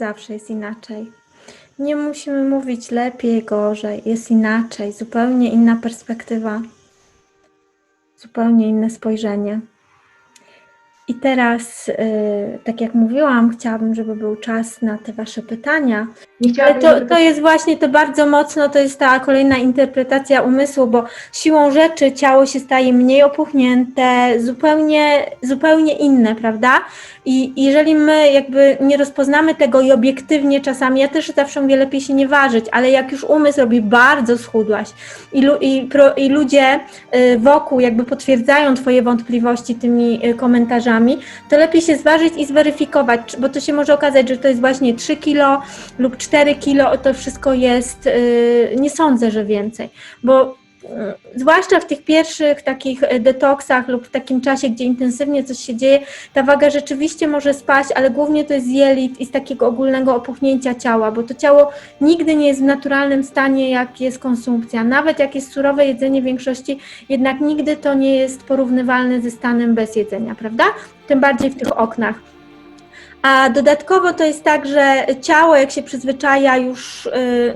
Zawsze jest inaczej. Nie musimy mówić lepiej, gorzej. Jest inaczej, zupełnie inna perspektywa, zupełnie inne spojrzenie. I teraz, y, tak jak mówiłam, chciałabym, żeby był czas na te Wasze pytania. Ale to, to jest właśnie to bardzo mocno, to jest ta kolejna interpretacja umysłu, bo siłą rzeczy ciało się staje mniej opuchnięte, zupełnie, zupełnie inne, prawda? I jeżeli my jakby nie rozpoznamy tego i obiektywnie czasami, ja też zawsze mówię, lepiej się nie ważyć, ale jak już umysł robi bardzo schudłaś i, lu, i, pro, i ludzie y, wokół jakby potwierdzają Twoje wątpliwości tymi y, komentarzami, to lepiej się zważyć i zweryfikować, bo to się może okazać, że to jest właśnie 3 kilo lub 4 kilo, to wszystko jest, y, nie sądzę, że więcej, bo zwłaszcza w tych pierwszych takich y, detoksach lub w takim czasie, gdzie intensywnie coś się dzieje, ta waga rzeczywiście może spaść, ale głównie to jest z jelit i z takiego ogólnego opuchnięcia ciała, bo to ciało nigdy nie jest w naturalnym stanie, jak jest konsumpcja. Nawet jak jest surowe jedzenie w większości, jednak nigdy to nie jest porównywalne ze stanem bez jedzenia, prawda? Tym bardziej w tych oknach. A dodatkowo to jest tak, że ciało, jak się przyzwyczaja już y,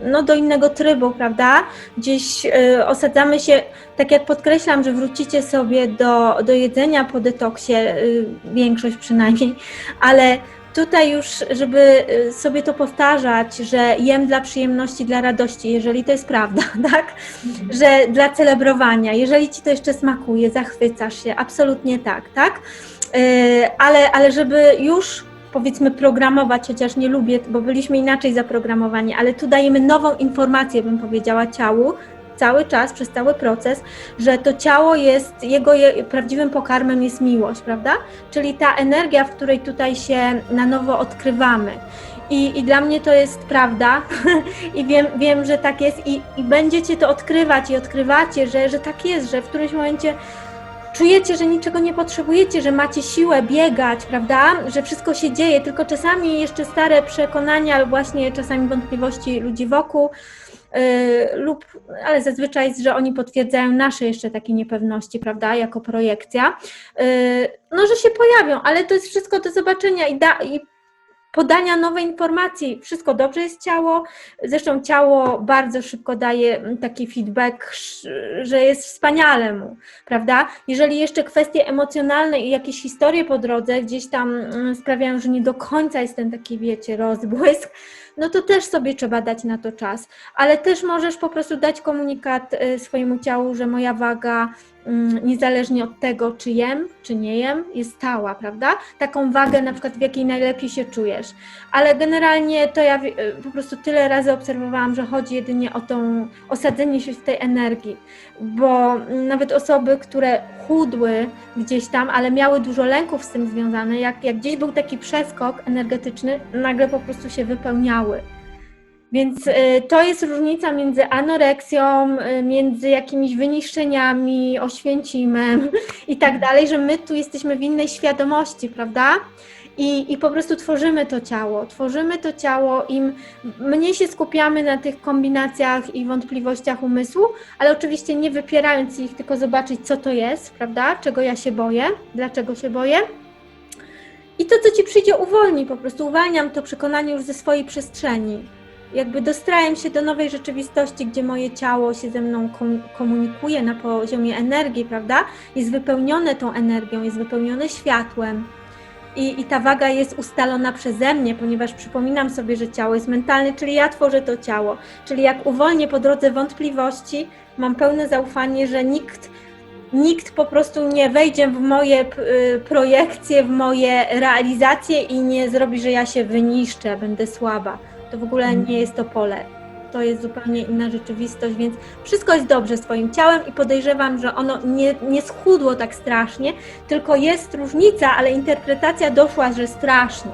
no, do innego trybu, prawda? Gdzieś y, osadzamy się, tak jak podkreślam, że wrócicie sobie do, do jedzenia po detoksie, y, większość przynajmniej, ale tutaj już, żeby sobie to powtarzać, że jem dla przyjemności, dla radości, jeżeli to jest prawda, tak? Że dla celebrowania, jeżeli ci to jeszcze smakuje, zachwycasz się, absolutnie tak, tak? Ale, ale żeby już powiedzmy programować, chociaż nie lubię, bo byliśmy inaczej zaprogramowani, ale tu dajemy nową informację, bym powiedziała, ciału, cały czas, przez cały proces, że to ciało jest, jego je, prawdziwym pokarmem jest miłość, prawda? Czyli ta energia, w której tutaj się na nowo odkrywamy. I, I dla mnie to jest prawda i wiem, wiem że tak jest i, i będziecie to odkrywać i odkrywacie, że, że tak jest, że w którymś momencie czujecie, że niczego nie potrzebujecie, że macie siłę biegać, prawda? Że wszystko się dzieje, tylko czasami jeszcze stare przekonania, lub właśnie czasami wątpliwości ludzi wokół, yy, lub, ale zazwyczaj że oni potwierdzają nasze jeszcze takie niepewności, prawda? Jako projekcja. Yy, no, że się pojawią, ale to jest wszystko do zobaczenia i, da, i podania nowej informacji. Wszystko dobrze jest ciało. Zresztą ciało bardzo szybko daje taki feedback, że jest wspaniale mu, prawda? Jeżeli jeszcze kwestie emocjonalne i jakieś historie po drodze gdzieś tam mm, sprawiają, że nie do końca jest ten taki, wiecie, rozbłysk, no to też sobie trzeba dać na to czas. Ale też możesz po prostu dać komunikat y, swojemu ciału, że moja waga niezależnie od tego, czy jem, czy nie jem, jest stała, prawda? Taką wagę na przykład, w jakiej najlepiej się czujesz. Ale generalnie to ja y, po prostu tyle razy obserwowałam, że chodzi jedynie o tą osadzenie się w tej energii, bo mm, nawet osoby, które chudły gdzieś tam, ale miały dużo lęków z tym związane, jak, jak gdzieś był taki przeskok energetyczny, nagle po prostu się wypełniały. Więc y, to jest różnica między anoreksją, y, między jakimiś wyniszczeniami, oświęcimem i tak dalej, że my tu jesteśmy w innej świadomości, prawda? I, I po prostu tworzymy to ciało, tworzymy to ciało, im mniej się skupiamy na tych kombinacjach i wątpliwościach umysłu, ale oczywiście nie wypierając ich, tylko zobaczyć, co to jest, prawda? Czego ja się boję, dlaczego się boję. I to, co ci przyjdzie, uwolni, po prostu uwalniam to przekonanie już ze swojej przestrzeni. Jakby dostrajam się do nowej rzeczywistości, gdzie moje ciało się ze mną kom- komunikuje na poziomie energii, prawda? Jest wypełnione tą energią, jest wypełnione światłem. I, I ta waga jest ustalona przeze mnie, ponieważ przypominam sobie, że ciało jest mentalne, czyli ja tworzę to ciało. Czyli jak uwolnię po drodze wątpliwości, mam pełne zaufanie, że nikt, nikt po prostu nie wejdzie w moje projekcje, w moje realizacje i nie zrobi, że ja się wyniszczę, będę słaba. To w ogóle nie jest to pole. To jest zupełnie inna rzeczywistość, więc wszystko jest dobrze z Twoim ciałem i podejrzewam, że ono nie, nie schudło tak strasznie, tylko jest różnica, ale interpretacja doszła, że strasznie,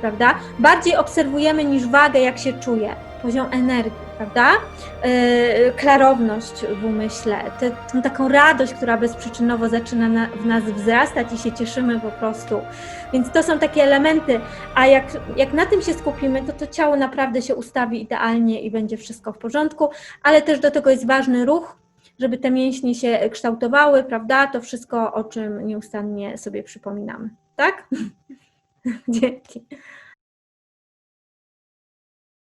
prawda? Bardziej obserwujemy niż wagę, jak się czuje, poziom energii, prawda? Yy, klarowność w umyśle, tę taką radość, która bezprzyczynowo zaczyna na, w nas wzrastać i się cieszymy po prostu. Więc to są takie elementy, a jak, jak na tym się skupimy, to to ciało naprawdę się ustawi idealnie i będzie wszystko w porządku, ale też do tego jest ważny ruch, żeby te mięśnie się kształtowały, prawda? To wszystko, o czym nieustannie sobie przypominamy, tak? Dzięki.